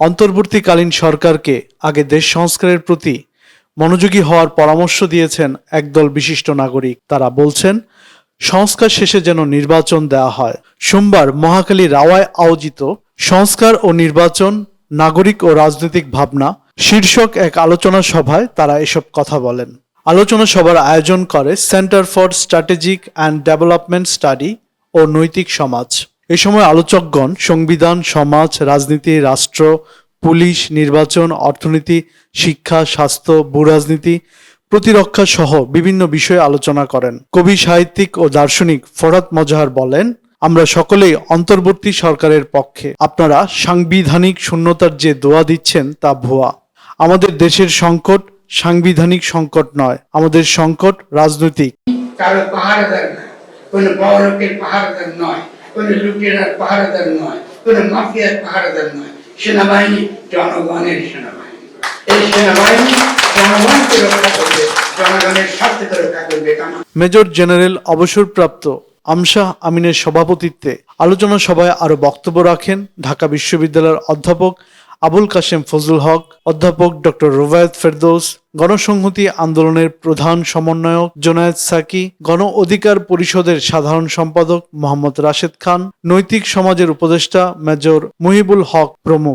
অন্তর্বর্তীকালীন সরকারকে আগে দেশ সংস্কারের প্রতি মনোযোগী হওয়ার পরামর্শ দিয়েছেন একদল বিশিষ্ট নাগরিক। তারা বলছেন, সংস্কার শেষে যেন নির্বাচন দেওয়া হয়। সোমবার মহাখালী রাওয়ায় আয়োজিত সংস্কার ও নির্বাচন, নাগরিক ও রাজনৈতিক ভাবনা শীর্ষক এক আলোচনা সভায় তারা এসব কথা বলেন। আলোচনা সভার আয়োজন করে centre for strategic and development study ও নৈতিক সমাজ। এ সময় আলোচকগণ, সংবিধান, সমাজ, রাজনীতি, রাষ্ট্র, পুলিশ, নির্বাচন, অর্থনীতি, শিক্ষা, স্বাস্থ্য, ভূরাজনীতি, প্রতিরক্ষা সহ বিভিন্ন বিষয়ে আলোচনা করেন। কবি, সাহিত্যিক ও দার্শনিক ফরাত মজাহার বলেন, আমরা সকলেই অন্তর্বর্তী সরকারের পক্ষে। আপনারা সাংবিধানিক শূন্যতার যে দোয়া দিচ্ছেন তা ভুয়া। আমাদের দেশের সংকট সাংবিধানিক সংকট নয়, আমাদের সংকট রাজনৈতিক। কারও পাহারাদার না কোনো পাহারাদার নয়। কোনো লুটেরার পাহারাদার নয়, কোনো মাফিয়ার পাহারাদার নয়। সেনাবাহিনী জনগণের সেনাবাহিনী। এই সেনাবাহিনী জনগণকে রক্ষা করবে, জনগণের স্বার্থকে রক্ষা করবে মেজর জেনারেল অবসরপ্রাপ্ত আমশাহ আমিনের সভাপতিত্বে আলোচনা সভায় আরও বক্তব্য রাখেন ঢাকা বিশ্ববিদ্যালয়ের অধ্যাপক আবুল কাশেম ফজলুল হক, অধ্যাপক ডক্টর রোবায়ত ফেরদৌস গণসংহতি আন্দোলনের প্রধান সমন্বয়ক জোনায়েদ সাকি, গণ অধিকার পরিষদের সাধারণ সম্পাদক মোহাম্মদ রাশেদ খান, নৈতিক সমাজের উপদেষ্টা মেজর মুহিবুল হক প্রমুখ।